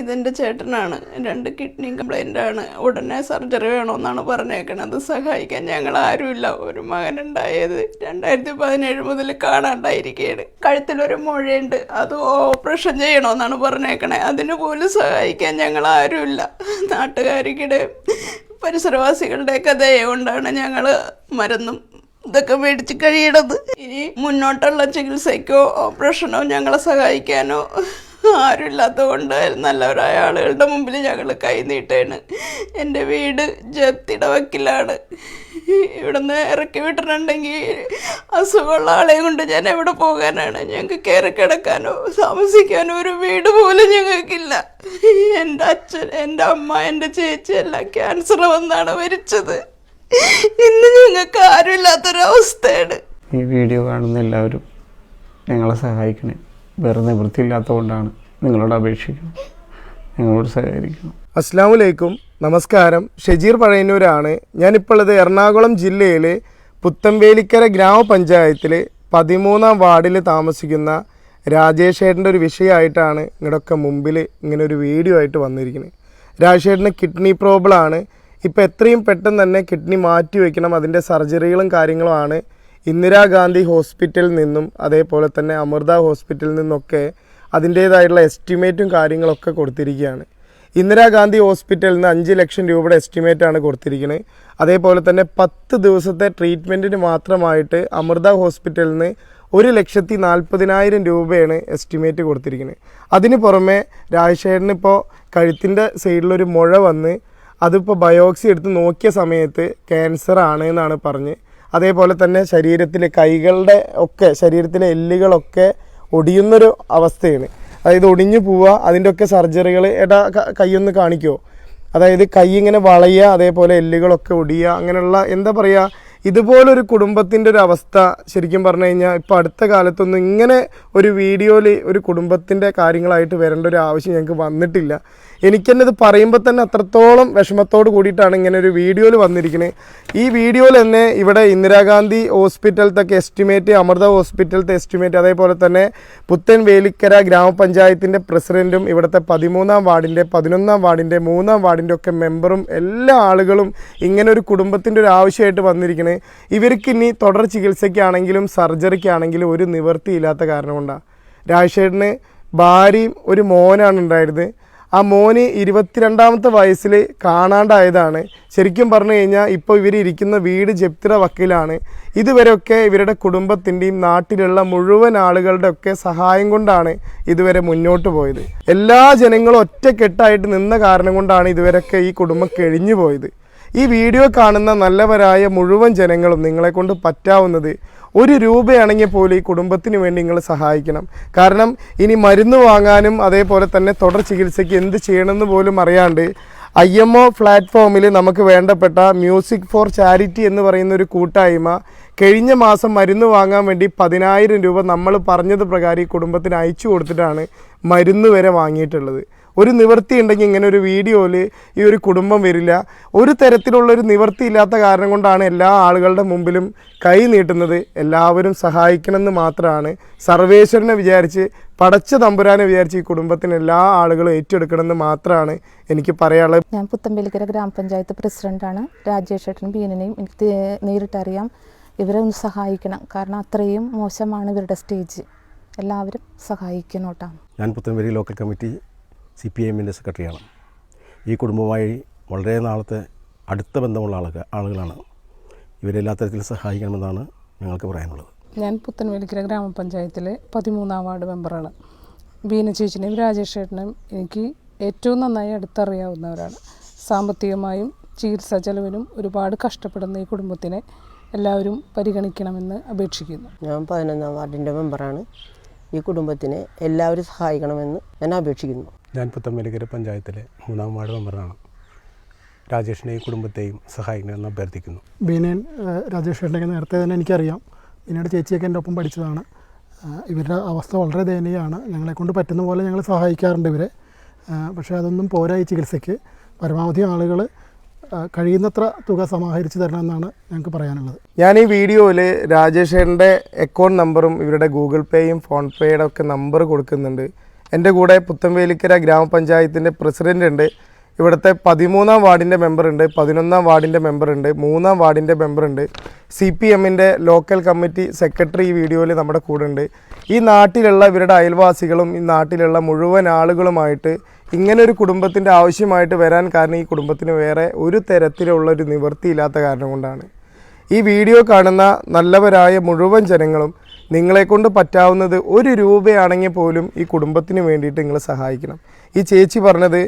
ഇതെന്റെ ചേട്ടനാണ്. രണ്ട് കിഡ്നി കംപ്ലൈന്റ് ആണ്. ഉടനെ സർജറി വേണമെന്നാണ് പറഞ്ഞേക്കണത്. സഹായിക്കാൻ ഞങ്ങൾ ആരുമില്ല. ഒരു മകനുണ്ടായത് രണ്ടായിരത്തി പതിനേഴ് മുതൽ കാണാണ്ടായിരിക്കുകയാണ് കഴുത്തിലൊരു മുഴയുണ്ട്. അത് ഓപ്പറേഷൻ ചെയ്യണമെന്നാണ് പറഞ്ഞേക്കണേ. അതിന് പോലും സഹായിക്കാൻ ഞങ്ങൾ ആരുമില്ല. നാട്ടുകാരിക്കിടെ പരിസരവാസികളുടെയൊക്കെ ദയ കൊണ്ടാണ് ഞങ്ങൾ മരുന്നും ഇതൊക്കെ മേടിച്ച് കഴിയണത്. ഇനി മുന്നോട്ടുള്ള ചികിത്സയ്ക്കോ ഓപ്പറേഷനോ ഞങ്ങളെ സഹായിക്കാനോ ആരുമില്ലാത്തതുകൊണ്ട് നല്ലവരായ ആളുകളുടെ മുമ്പിൽ ഞങ്ങൾ കൈനീട്ടാണ് എന്റെ വീട് ജപ്തിയുടെ വക്കിലാണ്. ഇവിടുന്ന് ഇറക്കി വിട്ടിട്ടുണ്ടെങ്കിൽ അസുഖമുള്ള ആളെ കൊണ്ട് ഞാൻ എവിടെ പോകാനാണ്? ഞങ്ങൾക്ക് കയറി കിടക്കാനോ താമസിക്കാനോ ഒരു വീട് പോലും ഞങ്ങൾക്കില്ല. എന്റെ അച്ഛൻ എന്റെ അമ്മ എന്റെ ചേച്ചി എല്ലാം ക്യാൻസർ വന്നാണ് മരിച്ചത്. ഇന്ന് ഞങ്ങൾക്ക് ആരുമില്ലാത്തൊരവസ്ഥയാണ്. ഈ വീഡിയോ കാണുന്ന എല്ലാവരും ഞങ്ങളെ സഹായിക്കണേ. വേറെ നിവൃത്തിയില്ലാത്തതുകൊണ്ടാണ് നിങ്ങളോട് അപേക്ഷിക്കുന്നത്. ഞങ്ങളോട് സഹകരിക്കണം അസ്സാം വലൈക്കും നമസ്കാരം. ഷജീർ പഴയന്നൂരാണ് ഞാനിപ്പോഴത് എറണാകുളം ജില്ലയിലെ പുത്തമ്പേലിക്കര ഗ്രാമപഞ്ചായത്തിലെ പതിമൂന്നാം വാർഡിൽ താമസിക്കുന്ന രാജേഷേട്ടന്റെ ഒരു വിഷയമായിട്ടാണ് നിങ്ങളുടെയൊക്കെ മുമ്പിൽ ഇങ്ങനെ ഒരു വീഡിയോ ആയിട്ട് വന്നിരിക്കുന്നത്. രാജേഷേട്ടന് കിഡ്നി പ്രോബ്ലമാണ്. ഇപ്പോൾ എത്രയും പെട്ടെന്ന് തന്നെ കിഡ്നി മാറ്റി വയ്ക്കണം അതിന്റെ സർജറികളും കാര്യങ്ങളുമാണ് ഇന്ദിരാഗാന്ധി ഹോസ്പിറ്റലിൽ നിന്നും അതേപോലെ തന്നെ അമൃത ഹോസ്പിറ്റലിൽ നിന്നൊക്കെ അതിന്റേതായിട്ടുള്ള എസ്റ്റിമേറ്റും കാര്യങ്ങളൊക്കെ കൊടുത്തിരിക്കുകയാണ്. ഇന്ദിരാഗാന്ധി ഹോസ്പിറ്റലിൽ നിന്ന് അഞ്ച് ലക്ഷം രൂപയുടെ എസ്റ്റിമേറ്റ് ആണ് കൊടുത്തിരിക്കുന്നത് അതേപോലെ തന്നെ പത്ത് ദിവസത്തെ ട്രീറ്റ്മെന്റിന് മാത്രമായിട്ട് അമൃത ഹോസ്പിറ്റലിൽ നിന്ന് ഒരു ലക്ഷത്തി നാൽപ്പതിനായിരം രൂപയാണ് എസ്റ്റിമേറ്റ് കൊടുത്തിരിക്കുന്നത് അതിന് പുറമെ രാജശേഖരന് ഇപ്പോൾ കഴുത്തിന്റെ സൈഡിലൊരു മുഴ വന്ന് അതിപ്പോൾ ബയോപ്സി എടുത്ത് നോക്കിയ സമയത്ത് ക്യാൻസർ ആണ് എന്നാണ് പറഞ്ഞ് അതേപോലെ തന്നെ ശരീരത്തിലെ കൈകളുടെ ഒക്കെ ശരീരത്തിലെ എല്ലുകളൊക്കെ ഒടിയുന്നൊരു അവസ്ഥയാണ്. അതായത് ഒടിഞ്ഞു പോവുക അതിന്റെ ഒക്കെ സർജറികൾ ഏട്ടാ കൈയൊന്ന് കാണിക്കുമോ അതായത് കൈ ഇങ്ങനെ വളയുക അതേപോലെ എല്ലുകളൊക്കെ ഒടിയുക അങ്ങനെയുള്ള എന്താ പറയുക ഇതുപോലൊരു കുടുംബത്തിന്റെ ഒരു അവസ്ഥ ശരിക്കും പറഞ്ഞു കഴിഞ്ഞാൽ ഇപ്പോൾ അടുത്ത കാലത്തൊന്നും ഇങ്ങനെ ഒരു വീഡിയോയിൽ ഒരു കുടുംബത്തിന്റെ കാര്യങ്ങളായിട്ട് വരേണ്ട ഒരു ആവശ്യം ഞങ്ങൾക്ക് വന്നിട്ടില്ല. എനിക്ക് തന്നെ ഇത് പറയുമ്പോൾ തന്നെ അത്രത്തോളം വിഷമത്തോട് കൂടിയിട്ടാണ് ഇങ്ങനെ ഒരു വീഡിയോയിൽ വന്നിരിക്കുന്നത് ഈ വീഡിയോയിൽ തന്നെ ഇവിടെ ഇന്ദിരാഗാന്ധി ഹോസ്പിറ്റലത്തെ എസ്റ്റിമേറ്റ് അമൃത ഹോസ്പിറ്റലത്തെ എസ്റ്റിമേറ്റ് അതേപോലെ തന്നെ പുത്തൻ വേലിക്കര ഗ്രാമപഞ്ചായത്തിന്റെ പ്രസിഡന്റും ഇവിടുത്തെ പതിമൂന്നാം വാർഡിന്റെ പതിനൊന്നാം വാർഡിന്റെ മൂന്നാം വാർഡിന്റെ ഒക്കെ മെമ്പറും എല്ലാ ആളുകളും ഇങ്ങനെ ഒരു കുടുംബത്തിന്റെ ഒരു ആവശ്യമായിട്ട് വന്നിരിക്കുന്നത് ഇവർക്ക് ഇനി തുടർ ചികിത്സയ്ക്കാണെങ്കിലും സർജറിക്കാണെങ്കിലും ഒരു നിവൃത്തിയില്ലാത്ത കാരണം കൊണ്ടാണ് രാജശേഖരന് ഭാര്യയും ഒരു മോനാണ് ഉണ്ടായിരുന്നത്. ആ മോന് ഇരുപത്തിരണ്ടാമത്തെ വയസ്സിൽ കാണാണ്ടായതാണ്. ശരിക്കും പറഞ്ഞു കഴിഞ്ഞാൽ ഇപ്പോൾ ഇരിക്കുന്ന വീട് ജപ്തിയുടെ വക്കീലാണ്. ഇതുവരെയൊക്കെ ഇവരുടെ കുടുംബത്തിന്റെയും നാട്ടിലുള്ള മുഴുവൻ ആളുകളുടെ ഒക്കെ സഹായം കൊണ്ടാണ് ഇതുവരെ മുന്നോട്ട് പോയത്. എല്ലാ ജനങ്ങളും ഒറ്റക്കെട്ടായിട്ട് നിന്ന കാരണം കൊണ്ടാണ് ഇതുവരെയൊക്കെ ഈ കുടുംബം കഴിഞ്ഞു പോയത്. ഈ വീഡിയോ കാണുന്ന നല്ലവരായ മുഴുവൻ ജനങ്ങളും നിങ്ങളെ കൊണ്ട് പറ്റാവുന്നത് ഒരു രൂപയാണെങ്കിൽ പോലും ഈ കുടുംബത്തിന് വേണ്ടി നിങ്ങൾ സഹായിക്കണം. കാരണം ഇനി മരുന്ന് വാങ്ങാനും അതേപോലെ തന്നെ തുടർ ചികിത്സയ്ക്ക് എന്ത് ചെയ്യണമെന്ന് പോലും അറിയാണ്ട് ഐ എം ഒ പ്ലാറ്റ്ഫോമിൽ നമുക്ക് വേണ്ടപ്പെട്ട മ്യൂസിക് ഫോർ ചാരിറ്റി എന്ന് പറയുന്ന ഒരു കൂട്ടായ്മ കഴിഞ്ഞ മാസം മരുന്ന് വാങ്ങാൻ വേണ്ടി പതിനായിരം രൂപ നമ്മൾ പറഞ്ഞത് പ്രകാരം ഈ കുടുംബത്തിന് അയച്ചു കൊടുത്തിട്ടാണ് മരുന്ന് വരെ വാങ്ങിയിട്ടുള്ളത്. ഒരു നിവൃത്തി ഉണ്ടെങ്കിൽ ഇങ്ങനെ ഒരു വീഡിയോയിൽ ഈ ഒരു കുടുംബം വരില്ല. ഒരു തരത്തിലുള്ള ഒരു നിവൃത്തി ഇല്ലാത്ത കാരണം കൊണ്ടാണ് എല്ലാ ആളുകളുടെ മുമ്പിലും കൈ നീട്ടുന്നത്. എല്ലാവരും സഹായിക്കണമെന്ന് മാത്രമാണ്. സർവേശ്വരനെ വിചാരിച്ച് പടച്ച തമ്പുരാനെ വിചാരിച്ച് ഈ കുടുംബത്തിന് എല്ലാ ആളുകളും ഏറ്റെടുക്കണമെന്ന് മാത്രമാണ് എനിക്ക് പറയാനുള്ളത്. ഞാൻ പുത്തമ്പലിക്കര ഗ്രാമപഞ്ചായത്ത് പ്രസിഡന്റാണ്. രാജേഷ് ഏട്ടനും ബീനനെയും എനിക്ക് നേരിട്ടറിയാം ഇവരെ ഒന്ന് സഹായിക്കണം. കാരണം അത്രയും മോശമാണ് ഇവരുടെ സ്റ്റേജ്. എല്ലാവരും സഹായിക്കണം കേട്ടോ ഞാൻ Puthenperi local committee C P എമ്മിന്റെ സെക്രട്ടറിയാണ്. ഈ കുടുംബവുമായി വളരെ നാളത്തെ അടുത്ത ബന്ധമുള്ള ആളുകൾ ആളുകളാണ്. ഇവരെല്ലാ തരത്തിലും സഹായിക്കണമെന്നാണ് ഞങ്ങൾക്ക് പറയാനുള്ളത്. ഞാൻ പുത്തൻവേലിക്കര ഗ്രാമപഞ്ചായത്തിലെ പതിമൂന്നാം വാർഡ് മെമ്പറാണ്. ബീന ചേച്ചിനെയും രാജേഷ് ചേട്ടനെയും എനിക്ക് ഏറ്റവും നന്നായി അടുത്തറിയാവുന്നവരാണ്. സാമ്പത്തികമായും ചികിത്സാ ചെലവിനും ഒരുപാട് കഷ്ടപ്പെടുന്ന ഈ കുടുംബത്തിനെ എല്ലാവരും പരിഗണിക്കണമെന്ന് അപേക്ഷിക്കുന്നു. ഞാൻ പതിനൊന്നാം വാർഡിന്റെ മെമ്പറാണ്. ഈ കുടുംബത്തിനെ എല്ലാവരും സഹായിക്കണമെന്ന് ഞാൻ അപേക്ഷിക്കുന്നു. ഞാൻ പുത്തമ്പലിക്കര പഞ്ചായത്തിലെ മൂന്നാം വാർഡ് മെമ്പറാണ്. രാജേഷിനെയും കുടുംബത്തെയും സഹായിക്കണമെന്ന് അഭ്യർത്ഥിക്കുന്നു. ബീനേൻ രാജേഷ് ഏട്ടനൊക്കെ നേരത്തെ തന്നെ എനിക്കറിയാം. ബീനയുടെ ചേച്ചിയൊക്കെ എന്റെ ഒപ്പം പഠിച്ചതാണ്. ഇവരുടെ അവസ്ഥ വളരെ ദയനീയമാണ്. ഞങ്ങളെ കൊണ്ട് പറ്റുന്ന പോലെ ഞങ്ങൾ സഹായിക്കാറുണ്ട് ഇവരെ. പക്ഷേ അതൊന്നും പോരാ ഈ ചികിത്സയ്ക്ക്. പരമാവധി ആളുകൾ കഴിയുന്നത്ര തുക സമാഹരിച്ച് തരണമെന്നാണ് ഞങ്ങൾക്ക് പറയാനുള്ളത്. ഞാൻ ഈ വീഡിയോയിൽ രാജേഷേട്ടന്റെ അക്കൗണ്ട് നമ്പറും ഇവരുടെ ഗൂഗിൾ പേയും ഫോൺ പേയുടെ ഒക്കെ നമ്പർ കൊടുക്കുന്നുണ്ട്. എന്റെ കൂടെ പുത്തൻവേലിക്കര ഗ്രാമപഞ്ചായത്തിന്റെ പ്രസിഡന്റ് ഉണ്ട്. ഇവിടുത്തെ പതിമൂന്നാം വാർഡിന്റെ മെമ്പറുണ്ട് പതിനൊന്നാം വാർഡിന്റെ മെമ്പറുണ്ട് മൂന്നാം വാർഡിന്റെ മെമ്പറുണ്ട് സി പി എമ്മിന്റെ ലോക്കൽ കമ്മിറ്റി സെക്രട്ടറി ഈ വീഡിയോയിൽ നമ്മുടെ കൂടെ ഉണ്ട്. ഈ നാട്ടിലുള്ള ഇവരുടെ അയൽവാസികളും ഈ നാട്ടിലുള്ള മുഴുവൻ ആളുകളുമായിട്ട് ഇങ്ങനെ ഒരു കുടുംബത്തിന്റെ ആവശ്യമായിട്ട് വരാൻ കാരണം ഈ കുടുംബത്തിന് വേറെ ഒരു തരത്തിലുള്ള ഒരു നിവൃത്തിയില്ലാത്ത കാരണം കൊണ്ടാണ്. ഈ വീഡിയോ കാണുന്ന നല്ലവരായ മുഴുവൻ ജനങ്ങളും നിങ്ങളെക്കൊണ്ട് പറ്റാവുന്നത് ഒരു രൂപയാണെങ്കിൽ പോലും ഈ കുടുംബത്തിന് വേണ്ടിയിട്ട് നിങ്ങൾ സഹായിക്കണം. ഈ ചേച്ചി പറഞ്ഞത്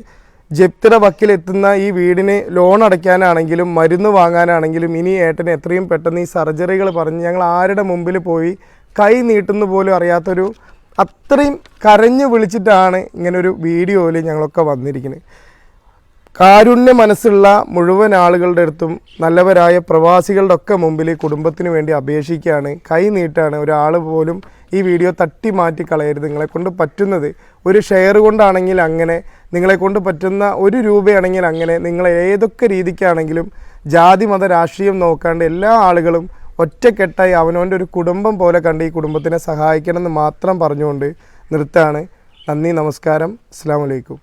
ജപ്തിയുടെ വക്കിലെത്തുന്ന ഈ വീടിന് ലോൺ അടയ്ക്കാനാണെങ്കിലും മരുന്ന് വാങ്ങാനാണെങ്കിലും ഇനി ഏട്ടന് എത്രയും പെട്ടെന്ന് ഈ സർജറികൾ പറഞ്ഞ് ഞങ്ങൾ ആരുടെ മുമ്പിൽ പോയി കൈ നീട്ടുന്ന പോലും അറിയാത്തൊരു അത്രയും കരഞ്ഞു വിളിച്ചിട്ടാണ് ഇങ്ങനൊരു വീഡിയോയിൽ ഞങ്ങളൊക്കെ വന്നിരിക്കുന്നത്. കാരുണ്യ മനസ്സുള്ള മുഴുവൻ ആളുകളുടെ അടുത്തും നല്ലവരായ പ്രവാസികളുടെ ഒക്കെ മുമ്പിൽ കുടുംബത്തിന് വേണ്ടി അപേക്ഷിക്കുകയാണ്. കൈ നീട്ടാണ്. ഒരാൾ പോലും ഈ വീഡിയോ തട്ടി മാറ്റി കളയരുത്. നിങ്ങളെ കൊണ്ട് പറ്റുന്നത് ഒരു ഷെയർ കൊണ്ടാണെങ്കിൽ അങ്ങനെ നിങ്ങളെ കൊണ്ട് പറ്റുന്ന ഒരു രൂപയാണെങ്കിൽ അങ്ങനെ നിങ്ങൾ ഏതൊക്കെ രീതിക്കാണെങ്കിലും ജാതി മത രാഷ്ട്രീയം നോക്കാണ്ട് എല്ലാ ആളുകളും ഒറ്റക്കെട്ടായി അവനവന്റെ ഒരു കുടുംബം പോലെ കണ്ട് ഈ കുടുംബത്തിനെ സഹായിക്കണമെന്ന് മാത്രം പറഞ്ഞുകൊണ്ട് നിർത്താണ് നന്ദി നമസ്കാരം. അസ്സാം വലൈക്കും